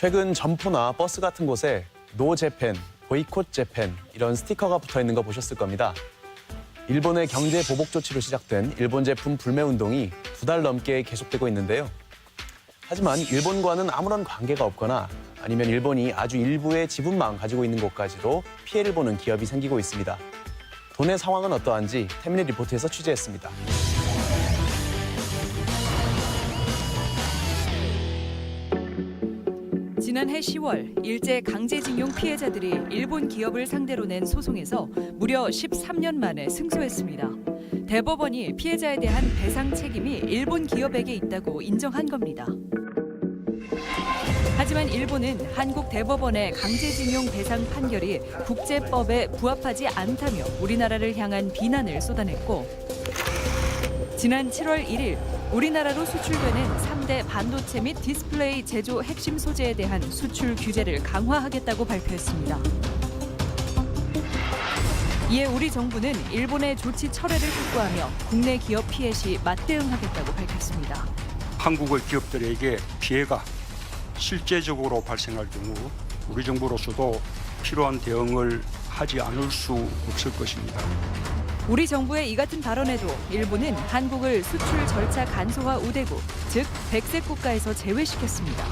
최근 점포나 버스 같은 곳에 노 재팬, 보이콧 재팬 이런 스티커가 붙어 있는 거 보셨을 겁니다. 일본의 경제 보복 조치로 시작된 일본 제품 불매 운동이 두 달 넘게 계속되고 있는데요. 하지만 일본과는 아무런 관계가 없거나 아니면 일본이 아주 일부의 지분만 가지고 있는 곳까지도 피해를 보는 기업이 생기고 있습니다. 돈의 상황은 어떠한지 태민의 리포트에서 취재했습니다. 지난해 10월 일제 강제징용 피해자들이 일본 기업을 상대로 낸 소송에서 무려 13년 만에 승소했습니다. 대법원이 피해자에 대한 배상 책임이 일본 기업에게 있다고 인정한 겁니다. 하지만 일본은 한국 대법원의 강제징용 배상 판결이 국제법에 부합하지 않다며 우리나라를 향한 비난을 쏟아냈고 지난 7월 1일 우리나라로 수출되는 3대 반도체 및 디스플레이 제조 핵심 소재에 대한 수출 규제를 강화하겠다고 발표했습니다. 이에 우리 정부는 일본의 조치 철회를 촉구하며 국내 기업 피해 시 맞대응하겠다고 밝혔습니다. 한국의 기업들에게 피해가 실제적으로 발생할 경우 우리 정부로서도 필요한 대응을 하지 않을 수 없을 것입니다. 우리 정부의 이 같은 발언에도 일본은 한국을 수출 절차 간소화 우대국, 즉 백색 국가에서 제외시켰습니다.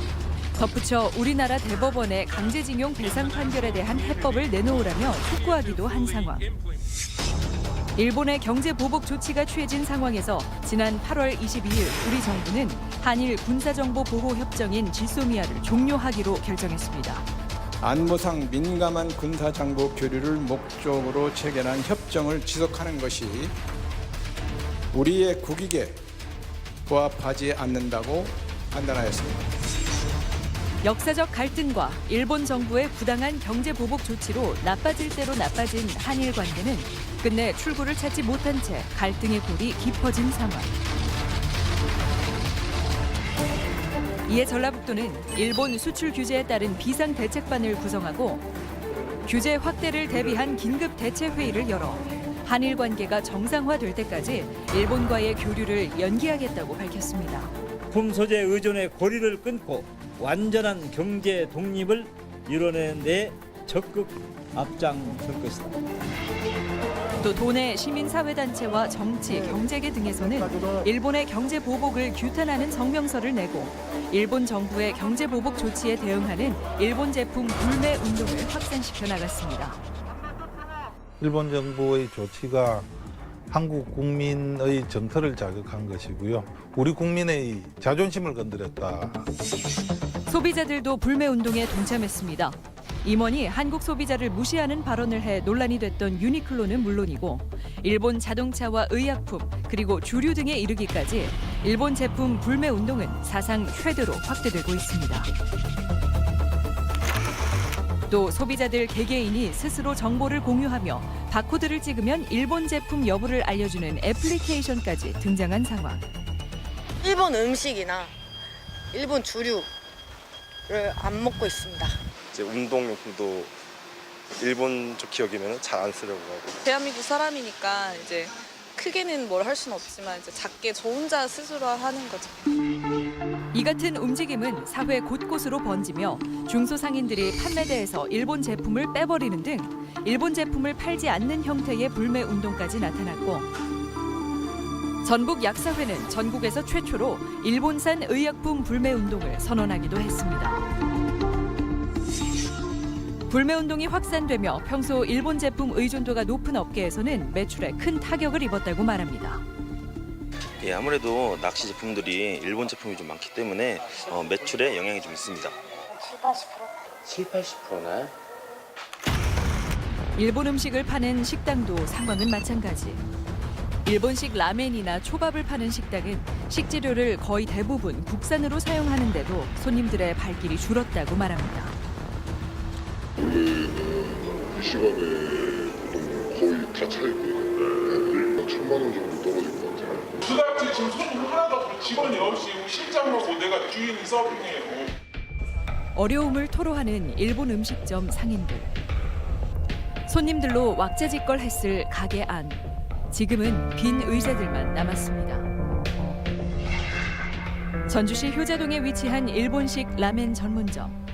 덧붙여 우리나라 대법원의 강제징용 배상 판결에 대한 해법을 내놓으라며 촉구하기도 한 상황. 일본의 경제 보복 조치가 취해진 상황에서 지난 8월 22일 우리 정부는 한일 군사정보 보호 협정인 지소미아를 종료하기로 결정했습니다. 안보상 민감한 군사정보 교류를 목적으로 체결한 협정을 지속하는 것이 우리의 국익에 부합하지 않는다고 판단하였습니다. 역사적 갈등과 일본 정부의 부당한 경제 보복 조치로 나빠질 대로 나빠진 한일 관계는 끝내 출구를 찾지 못한 채 갈등의 골이 깊어진 상황. 이에 전라북도는 일본 수출 규제에 따른 비상 대책반을 구성하고 규제 확대를 대비한 긴급 대책 회의를 열어 한일 관계가 정상화될 때까지 일본과의 교류를 연기하겠다고 밝혔습니다. 품 소재 의존의 고리를 끊고 완전한 경제 독립을 이뤄내는 데 적극 앞장설 것이다. 또 도내 시민사회단체와 정치, 경제계 등에서는 일본의 경제 보복을 규탄하는 성명서를 내고 일본 정부의 경제 보복 조치에 대응하는 일본 제품 불매 운동을 확산시켜 나갔습니다. 일본 정부의 조치가 한국 국민의 정서를 자극한 것이고요. 우리 국민의 자존심을 건드렸다. 소비자들도 불매 운동에 동참했습니다. 임원이 한국 소비자를 무시하는 발언을 해 논란이 됐던 유니클로는 물론이고 일본 자동차와 의약품 그리고 주류 등에 이르기까지 일본 제품 불매 운동은 사상 최대로 확대되고 있습니다. 또 소비자들 개개인이 스스로 정보를 공유하며 바코드를 찍으면 일본 제품 여부를 알려주는 애플리케이션까지 등장한 상황. 일본 음식이나 일본 주류를 안 먹고 있습니다. 이제 운동용품도 일본 쪽 기업이면 잘 안 쓰려고 하고 대한민국 사람이니까 이제 크게는 뭘 할 수는 없지만 이제 작게 저 혼자 스스로 하는 거죠. 이 같은 움직임은 사회 곳곳으로 번지며 중소상인들이 판매대에서 일본 제품을 빼버리는 등 일본 제품을 팔지 않는 형태의 불매 운동까지 나타났고 전북 약사회는 전국에서 최초로 일본산 의약품 불매 운동을 선언하기도 했습니다. 불매 운동이 확산되며 평소 일본 제품 의존도가 높은 업계에서는 매출에 큰 타격을 입었다고 말합니다. 예, 아무래도 낚시 제품들이 일본 제품이 좀 많기 때문에 어, 매출에 영향이 좀 있습니다. 7, 80%나? 일본 음식을 파는 식당도 상황은 마찬가지. 일본식 라멘이나 초밥을 파는 식당은 식재료를 거의 대부분 국산으로 사용하는데도 손님들의 발길이 줄었다고 말합니다. 이 시간에 거의 다 차있거든요. 한 천만 원 정도 떨어진 것 같아요. 두 달째 지금 손님 하나도 없고 직원이 없이 실장하고 내가 주인이 서빙해고 어려움을 토로하는 일본 음식점 상인들. 손님들로 왁자지껄 했을 가게 안. 지금은 빈 의자들만 남았습니다. 전주시 효자동에 위치한 일본식 라멘 전문점.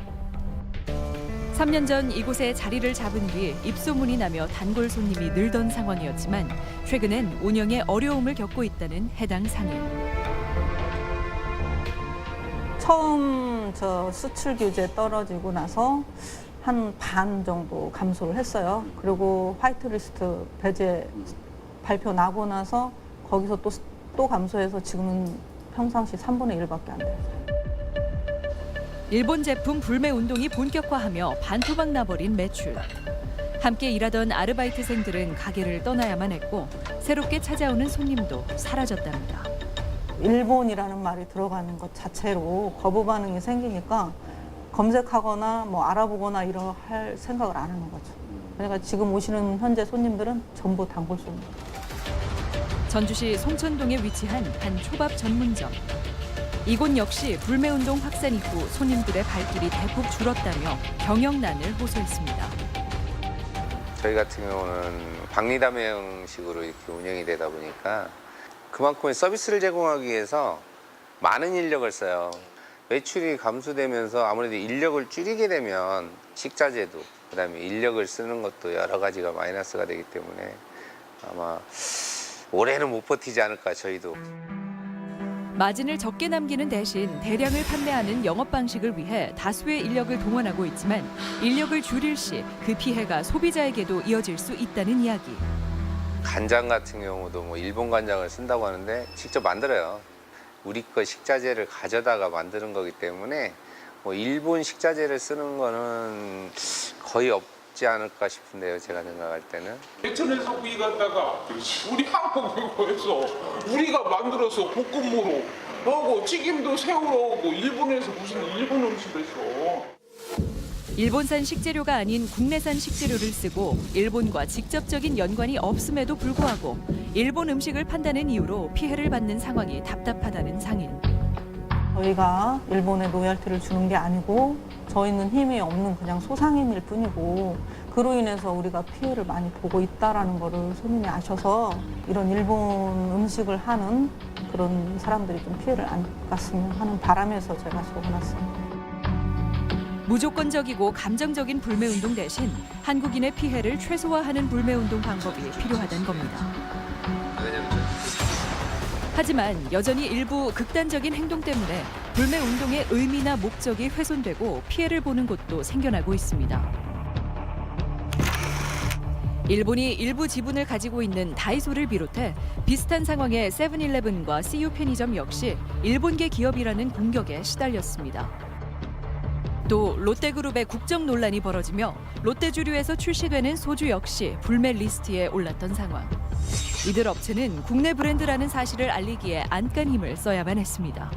3년 전 이곳에 자리를 잡은 뒤 입소문이 나며 단골 손님이 늘던 상황이었지만 최근엔 운영에 어려움을 겪고 있다는 해당 상인. 처음 저 수출 규제 떨어지고 나서 한 반 정도 감소를 했어요. 그리고 화이트리스트 배제 발표 나고 나서 거기서 또, 또 감소해서 지금은 평상시 3분의 1밖에 안 돼요. 일본 제품 불매 운동이 본격화하며 반토막 나버린 매출. 함께 일하던 아르바이트생들은 가게를 떠나야만 했고 새롭게 찾아오는 손님도 사라졌답니다. 일본이라는 말이 들어가는 것 자체로 거부 반응이 생기니까 검색하거나 뭐 알아보거나 이런 할 생각을 안 하는 거죠. 그러니까 지금 오시는 현재 손님들은 전부 단골 손님. 전주시 송천동에 위치한 한 초밥 전문점. 이곳 역시 불매운동 확산 이후 손님들의 발길이 대폭 줄었다며 경영난을 호소했습니다. 저희 같은 경우는 박리담회 형식으로 이렇게 운영이 되다 보니까 그만큼의 서비스를 제공하기 위해서 많은 인력을 써요. 매출이 감소되면서 아무래도 인력을 줄이게 되면 식자재도 그다음에 인력을 쓰는 것도 여러 가지가 마이너스가 되기 때문에 아마 올해는 못 버티지 않을까 저희도. 마진을 적게 남기는 대신 대량을 판매하는 영업 방식을 위해 다수의 인력을 동원하고 있지만 인력을 줄일 시 그 피해가 소비자에게도 이어질 수 있다는 이야기. 간장 같은 경우도 뭐 일본 간장을 쓴다고 하는데 직접 만들어요. 우리 거 식자재를 가져다가 만드는 거기 때문에 뭐 일본 식자재를 쓰는 거는 거의 없 지 않을까 싶은데요. 제가 생각할 때는. 대천에서 구이 갖다가 우리 한국에서 우리가 만들어서 볶음무로 하고 튀김도 새우로 하고 일본에서 무슨 일본 음식을 써. 일본산 식재료가 아닌 국내산 식재료를 쓰고 일본과 직접적인 연관이 없음에도 불구하고 일본 음식을 판다는 이유로 피해를 받는 상황이 답답하다는 상인. 저희가 일본에 로열티를 주는 게 아니고 저희는 힘이 없는 그냥 소상인일 뿐이고 그로 인해서 우리가 피해를 많이 보고 있다라는 거를 손님이 아셔서 이런 일본 음식을 하는 그런 사람들이 좀 피해를 안 갔으면 하는 바람에서 제가 적어놨습니다. 무조건적이고 감정적인 불매운동 대신 한국인의 피해를 최소화하는 불매운동 방법이 필요하다는 겁니다. 하지만 여전히 일부 극단적인 행동 때문에 불매 운동의 의미나 목적이 훼손되고 피해를 보는 곳도 생겨나고 있습니다. 일본이 일부 지분을 가지고 있는 다이소를 비롯해 비슷한 상황의 세븐일레븐과 CU 편의점 역시 일본계 기업이라는 공격에 시달렸습니다. 또 롯데그룹의 국정 논란이 벌어지며 롯데주류에서 출시되는 소주 역시 불매 리스트에 올랐던 상황. 이들 업체는 국내 브랜드라는 사실을 알리기에 안간 힘을 써야만 했습니다.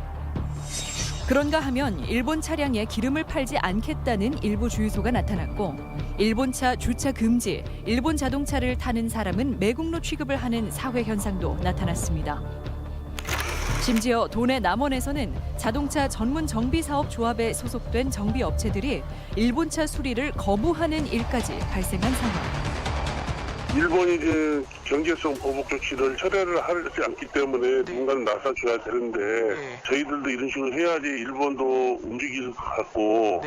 그런가 하면 일본 차량에 기름을 팔지 않겠다는 일부 주유소가 나타났고 일본차 주차 금지, 일본 자동차를 타는 사람은 매국노 취급을 하는 사회 현상도 나타났습니다. 심지어 도내 남원에서는 자동차 전문 정비 사업 조합에 소속된 정비 업체들이 일본차 수리를 거부하는 일까지 발생한 상황. 일본이 이제 경제성 보복 조치를 철회를 하지 않기 때문에 누군가는 나서줘야 되는데 저희들도 이런 식으로 해야지 일본도 움직일 것 같고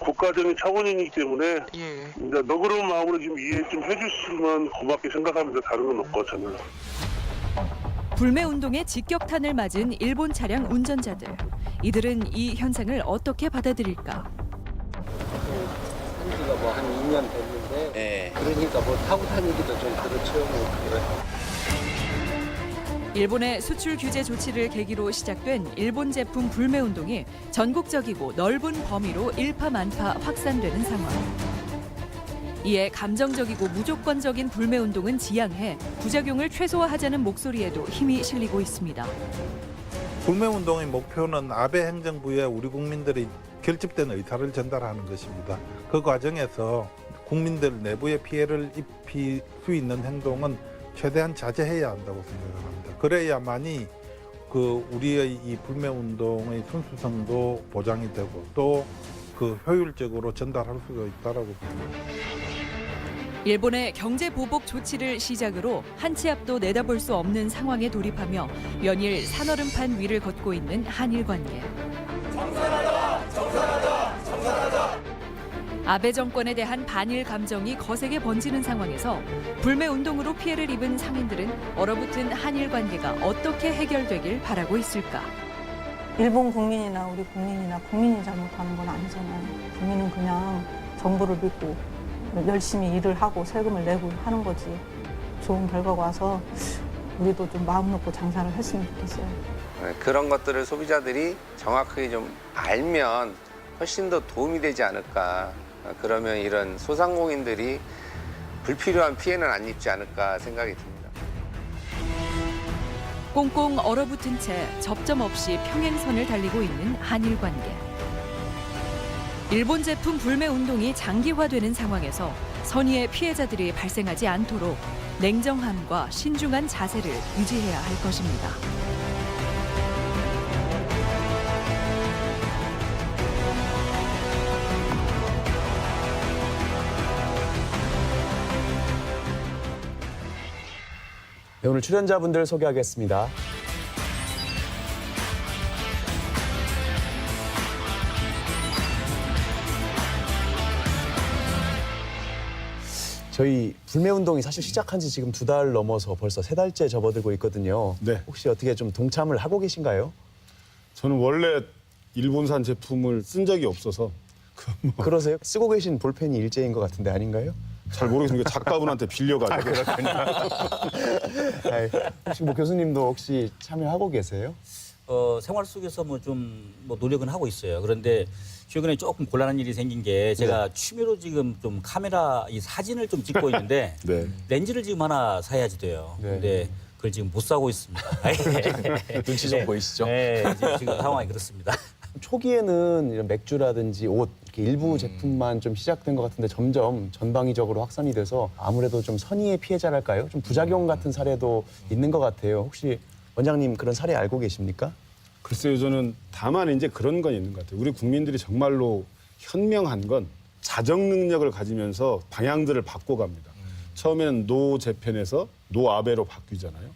국가적인 차원이기 때문에 이제 너그러운 마음으로 좀 이해 좀 해주시면 고맙게 생각합니다. 다른 건 없고 저는. 불매 운동에 직격탄을 맞은 일본 차량 운전자들. 이들은 이 현상을 어떻게 받아들일까? 지가 뭐한 2년 됐는데 그러니까 뭐 타고 다니기도 좀 그렇죠. 뭐 그래. 일본의 수출 규제 조치를 계기로 시작된 일본 제품 불매 운동이 전국적이고 넓은 범위로 일파만파 확산되는 상황. 이에 감정적이고 무조건적인 불매 운동은 지양해 부작용을 최소화하자는 목소리에도 힘이 실리고 있습니다. 불매 운동의 목표는 아베 행정부에 우리 국민들의 결집된 의사를 전달하는 것입니다. 그 과정에서 국민들 내부의 피해를 입힐 수 있는 행동은 최대한 자제해야 한다고 생각합니다. 그래야만이 그 우리의 이 불매 운동의 순수성도 보장이 되고 또 그 효율적으로 전달할 수가 있다라고 봅니다. 일본의 경제 보복 조치를 시작으로 한 치 앞도 내다볼 수 없는 상황에 돌입하며 연일 산얼음판 위를 걷고 있는 한일 관계. 아베 정권에 대한 반일 감정이 거세게 번지는 상황에서 불매 운동으로 피해를 입은 상인들은 얼어붙은 한일 관계가 어떻게 해결되길 바라고 있을까? 일본 국민이나 우리 국민이나 국민이 잘못하는 건 아니잖아요. 국민은 그냥 정부를 믿고 열심히 일을 하고 세금을 내고 하는 거지. 좋은 결과가 와서 우리도 좀 마음 놓고 장사를 했으면 좋겠어요. 네, 그런 것들을 소비자들이 정확하게 좀 알면 훨씬 더 도움이 되지 않을까. 어, 그러면 이런 소상공인들이 불필요한 피해는 안 입지 않을까 생각이 듭니다. 꽁꽁 얼어붙은 채 접점 없이 평행선을 달리고 있는 한일 관계. 일본 제품 불매 운동이 장기화되는 상황에서 선의의 피해자들이 발생하지 않도록 냉정함과 신중한 자세를 유지해야 할 것입니다. 네, 오늘 출연자분들 소개하겠습니다. 저희 불매 운동이 사실 시작한 지 지금 두 달 넘어서 벌써 세 달째 접어들고 있거든요. 네. 혹시 어떻게 좀 동참을 하고 계신가요? 저는 원래 일본산 제품을 쓴 적이 없어서 그러세요? 쓰고 계신 볼펜이 일제인 것 같은데 아닌가요? 잘 모르겠는데 작가분한테 빌려가지고 아이, 혹시 뭐 교수님도 혹시 참여하고 계세요? 어, 생활 속에서 뭐 좀 뭐 노력은 하고 있어요. 그런데 최근에 조금 곤란한 일이 생긴 게 제가 취미로 지금 좀 카메라 이 사진을 좀 찍고 있는데 네. 렌즈를 지금 하나 사야지 돼요. 네. 근데 그걸 지금 못 사고 있습니다. 눈치 좀 보이시죠? 네, 지금 상황이 그렇습니다. 초기에는 이런 맥주라든지 옷 이렇게 일부 제품만 좀 시작된 것 같은데 점점 전방위적으로 확산이 돼서 아무래도 좀 선의의 피해자랄까요? 좀 부작용 같은 사례도 있는 것 같아요. 혹시 원장님 그런 사례 알고 계십니까? 글쎄요 저는 다만 이제 그런 건 있는 것 같아요. 우리 국민들이 정말로 현명한 건 자정 능력을 가지면서 방향들을 바꿔갑니다. 처음에는 노 재편에서 노 아베로 바뀌잖아요.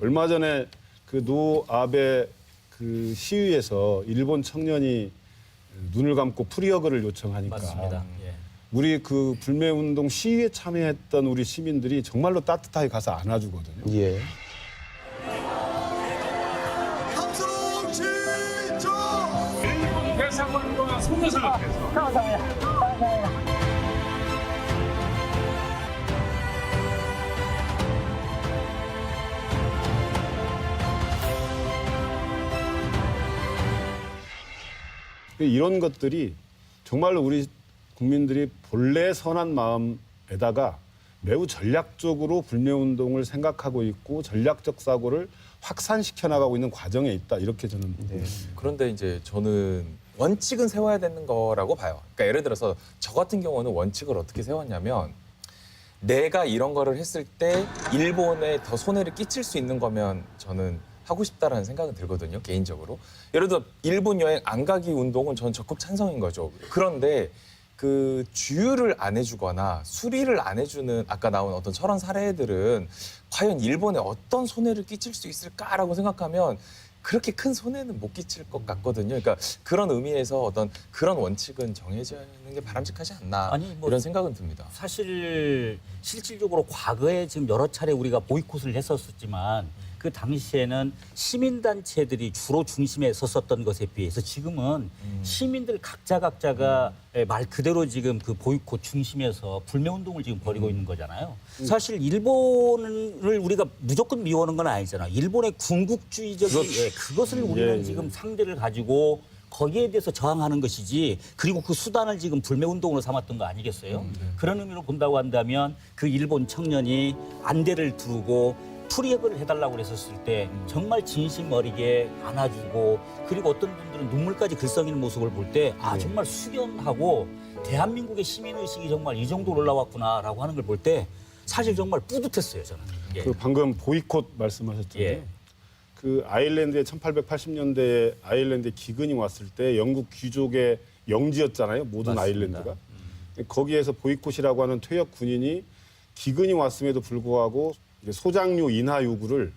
얼마 전에 그 노 아베 그 시위에서 일본 청년이 눈을 감고 프리어그를 요청하니까 맞습니다. 예. 우리 그 불매 운동 시위에 참여했던 우리 시민들이 정말로 따뜻하게 가서 안아주거든요. 예. 일본 대사관과 손에서 옆에서 이런 것들이 정말로 우리 국민들이 본래 선한 마음에다가 매우 전략적으로 불매운동을 생각하고 있고 전략적 사고를 확산시켜 나가고 있는 과정에 있다. 이렇게 저는 그런데 이제 저는 원칙은 세워야 되는 거라고 봐요. 그러니까 예를 들어서 저 같은 경우는 원칙을 어떻게 세웠냐면 내가 이런 거를 했을 때 일본에 더 손해를 끼칠 수 있는 거면 저는 하고 싶다라는 생각은 들거든요 개인적으로. 예를 들어 일본 여행 안 가기 운동은 저는 적극 찬성인 거죠. 그런데 그 주유를 안 해주거나 수리를 안 해주는 아까 나온 어떤 저런 사례들은 과연 일본에 어떤 손해를 끼칠 수 있을까라고 생각하면 그렇게 큰 손해는 못 끼칠 것 같거든요. 그러니까 그런 의미에서 어떤 그런 원칙은 정해져야 하는 게 바람직하지 않나 아니, 뭐 이런 생각은 듭니다. 사실 실질적으로 과거에 지금 여러 차례 우리가 보이콧을 했었지만 그 당시에는 시민단체들이 주로 중심에 섰었던 것에 비해서 지금은 시민들 각자 각자가 말 그대로 지금 그 보이콧 중심에서 불매운동을 지금 벌이고 있는 거잖아요. 사실 일본을 우리가 무조건 미워하는 건 아니잖아요. 일본의 군국주의적인. 예, 그것을 우리는 예, 예. 지금 상대를 가지고 거기에 대해서 저항하는 것이지 그리고 그 수단을 지금 불매운동으로 삼았던 거 아니겠어요? 그런 의미로 본다고 한다면 그 일본 청년이 안대를 두고 프리앱을 해달라고 그랬었을 때 정말 진심 어리게 안아주고 그리고 어떤 분들은 눈물까지 글썽이는 모습을 볼 때 아 정말 숙연하고 대한민국의 시민의식이 정말 이 정도로 올라왔구나라고 하는 걸 볼 때 사실 정말 뿌듯했어요 저는. 예. 그 방금 보이콧 말씀하셨잖아요. 예. 그 아일랜드에 1880년대에 아일랜드에 기근이 왔을 때 영국 귀족의 영지였잖아요. 모든 맞습니다. 아일랜드가. 거기에서 보이콧이라고 하는 퇴역 군인이 기근이 왔음에도 불구하고 소장료 인하 요구를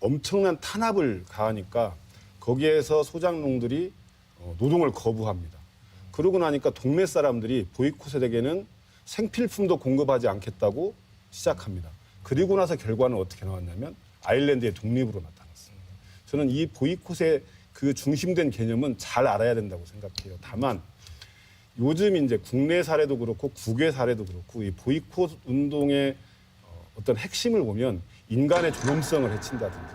엄청난 탄압을 가하니까 거기에서 소장농들이 어, 노동을 거부합니다. 그러고 나니까 동네 사람들이 보이콧에게는 생필품도 공급하지 않겠다고 시작합니다. 그리고 나서 결과는 어떻게 나왔냐면 아일랜드의 독립으로 나타났습니다. 저는 이 보이콧의 그 중심된 개념은 잘 알아야 된다고 생각해요. 다만 요즘 이제 국내 사례도 그렇고 국외 사례도 그렇고 이 보이콧 운동의 어, 어떤 핵심을 보면 인간의 존엄성을 해친다든지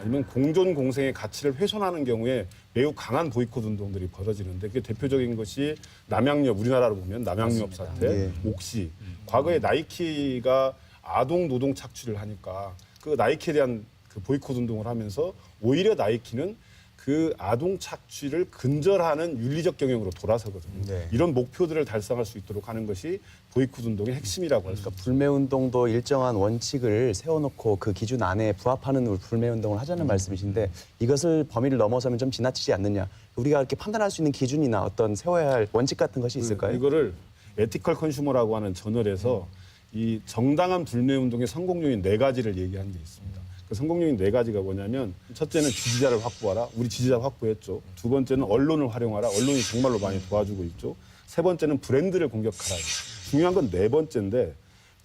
아니면 공존 공생의 가치를 훼손하는 경우에 매우 강한 보이콧 운동들이 벌어지는데 그 대표적인 것이 남양유업 우리나라로 보면 남양유업 사태, 예. 옥시. 과거에 나이키가 아동 노동 착취를 하니까 그 나이키에 대한 그 보이콧 운동을 하면서 오히려 나이키는 그 아동 착취를 근절하는 윤리적 경영으로 돌아서거든요. 네. 이런 목표들을 달성할 수 있도록 하는 것이 보이콧 운동의 핵심이라고 할수 있습니다. 불매 운동도 일정한 원칙을 세워놓고 그 기준 안에 부합하는 불매 운동을 하자는 말씀이신데 이것을 범위를 넘어서면 좀 지나치지 않느냐. 우리가 이렇게 판단할 수 있는 기준이나 어떤 세워야 할 원칙 같은 것이 있을까요? 이거를 에티컬 컨슈머라고 하는 저널에서 이 정당한 불매 운동의 성공 요인 네 가지를 얘기한 게 있습니다. 그 성공 요인 네 가지가 뭐냐면 첫째는 지지자를 확보하라. 우리 지지자 확보했죠. 두 번째는 언론을 활용하라. 언론이 정말로 많이 도와주고 있죠. 세 번째는 브랜드를 공격하라. 중요한 건 네 번째인데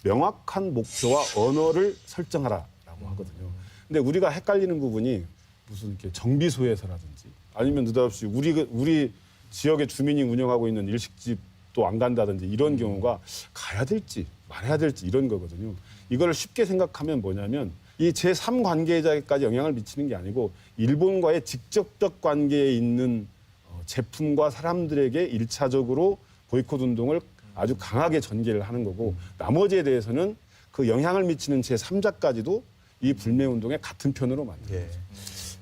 명확한 목표와 언어를 설정하라라고 하거든요. 근데 우리가 헷갈리는 부분이 무슨 이렇게 정비소에서라든지 아니면 느닷없이 우리 우리 지역의 주민이 운영하고 있는 일식집도 안 간다든지 이런 경우가 가야 될지 말아야 될지 이런 거거든요. 이거를 쉽게 생각하면 뭐냐면 이 제3 관계자에까지 영향을 미치는 게 아니고 일본과의 직접적 관계에 있는 어, 제품과 사람들에게 일차적으로 보이콧 운동을 아주 강하게 전개를 하는 거고 나머지에 대해서는 그 영향을 미치는 제3자까지도 이 불매 운동의 같은 편으로 만드는 거죠.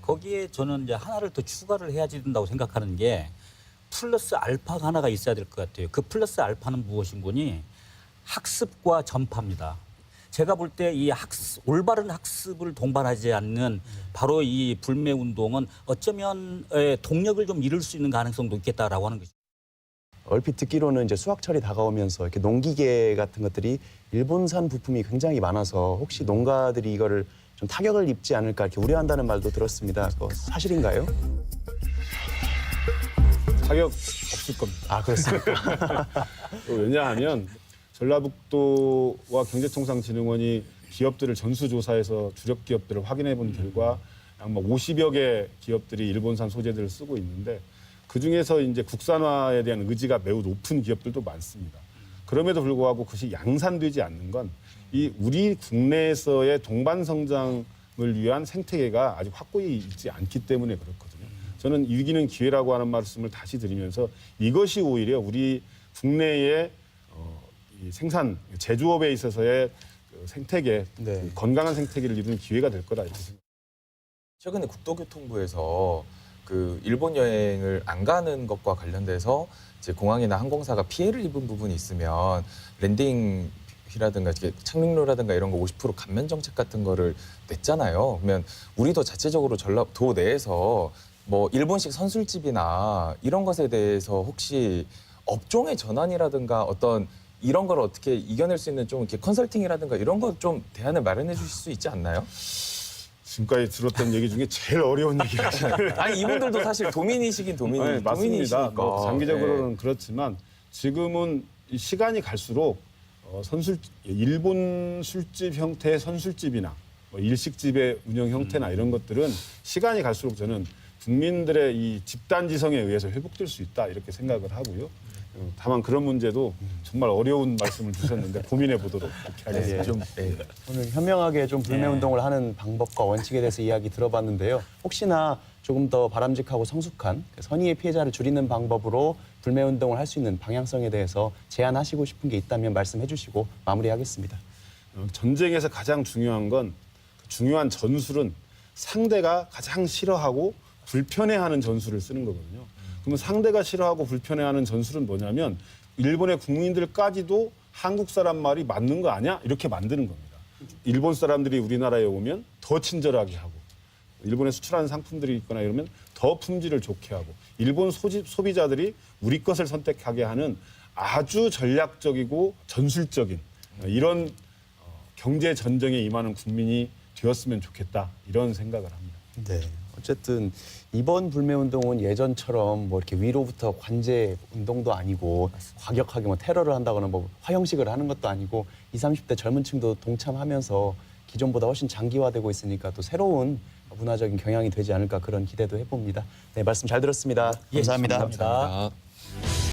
거기에 저는 이제 하나를 더 추가를 해야 된다고 생각하는 게 플러스 알파가 하나가 있어야 될 것 같아요. 그 플러스 알파는 무엇인 거니? 학습과 전파입니다. 제가 볼 때 이 학습, 올바른 학습을 동반하지 않는 바로 이 불매 운동은 어쩌면 에, 동력을 좀 잃을 수 있는 가능성도 있겠다라고 하는 거죠. 얼핏 듣기로는 이제 수확철이 다가오면서 이렇게 농기계 같은 것들이 일본산 부품이 굉장히 많아서 혹시 농가들이 이거를 좀 타격을 입지 않을까 이렇게 우려한다는 말도 들었습니다. 그거 사실인가요? 타격 없을 겁니다. 아 그렇습니까? 또 왜냐하면 전라북도와 경제통상진흥원이 기업들을 전수조사해서 주력 기업들을 확인해 본 결과 약 50여 개 기업들이 일본산 소재들을 쓰고 있는데 그 중에서 이제 국산화에 대한 의지가 매우 높은 기업들도 많습니다. 그럼에도 불구하고 그것이 양산되지 않는 건 이 우리 국내에서의 동반 성장을 위한 생태계가 아직 확고히 있지 않기 때문에 그렇거든요. 저는 위기는 기회라고 하는 말씀을 다시 드리면서 이것이 오히려 우리 국내의 생산 제조업에 있어서의 그 생태계 네. 그 건강한 생태계를 이루는 기회가 될 거다 이렇게 생각합니다. 최근에 국토교통부에서 그 일본 여행을 안 가는 것과 관련돼서 이제 공항이나 항공사가 피해를 입은 부분이 있으면 랜딩 비라든가 이렇게 착륙료라든가 이런 거 50% 감면 정책 같은 거를 냈잖아요. 그러면 우리도 자체적으로 전라도 내에서 뭐 일본식 선술집이나 이런 것에 대해서 혹시 업종의 전환이라든가 어떤 이런 걸 어떻게 이겨낼 수 있는 좀 이렇게 컨설팅이라든가 이런 거 좀 대안을 마련해 주실 수 있지 않나요? 지금까지 들었던 얘기 중에 제일 어려운 얘기가 아니 이분들도 사실 도민이시긴 도민이 네, 맞습니다. 도민이시니까. 뭐 장기적으로는 네. 그렇지만 지금은 이 시간이 갈수록 어, 선술 일본 술집 형태의 선술집이나 뭐 일식집의 운영 형태나 이런 것들은 시간이 갈수록 저는 국민들의 이 집단 지성에 의해서 회복될 수 있다 이렇게 생각을 하고요. 어, 다만 그런 문제도 정말 어려운 말씀을 주셨는데 고민해 보도록 이렇게 하겠습니다. 예, 좀 오늘 현명하게 좀 불매 운동을 하는 방법과 원칙에 대해서 이야기 들어봤는데요. 혹시나 조금 더 바람직하고 성숙한 그 선의의 피해자를 줄이는 방법으로 불매 운동을 할 수 있는 방향성에 대해서 제안하시고 싶은 게 있다면 말씀해 주시고 마무리하겠습니다. 어, 전쟁에서 가장 중요한 건그 중요한 전술은 상대가 가장 싫어하고 불편해하는 전술을 쓰는 거거든요. 그러면 상대가 싫어하고 불편해하는 전술은 뭐냐면 일본의 국민들까지도 한국 사람 말이 맞는 거 아니야? 이렇게 만드는 겁니다. 일본 사람들이 우리나라에 오면 더 친절하게 하고 일본에 수출하는 상품들이 있거나 이러면 더 품질을 좋게 하고 일본 소지, 소비자들이 우리 것을 선택하게 하는 아주 전략적이고 전술적인 이런 어, 경제 전쟁에 임하는 국민이 되었으면 좋겠다 이런 생각을 합니다. 네. 어쨌든 이번 불매 운동은 예전처럼 뭐 이렇게 위로부터 관제 운동도 아니고 과격하게 뭐 테러를 한다거나 뭐 화형식을 하는 것도 아니고 20, 30대 젊은 층도 동참하면서 기존보다 훨씬 장기화되고 있으니까 또 새로운 문화적인 경향이 되지 않을까 그런 기대도 해봅니다. 네, 말씀 잘 들었습니다. 예, 감사합니다. 감사합니다.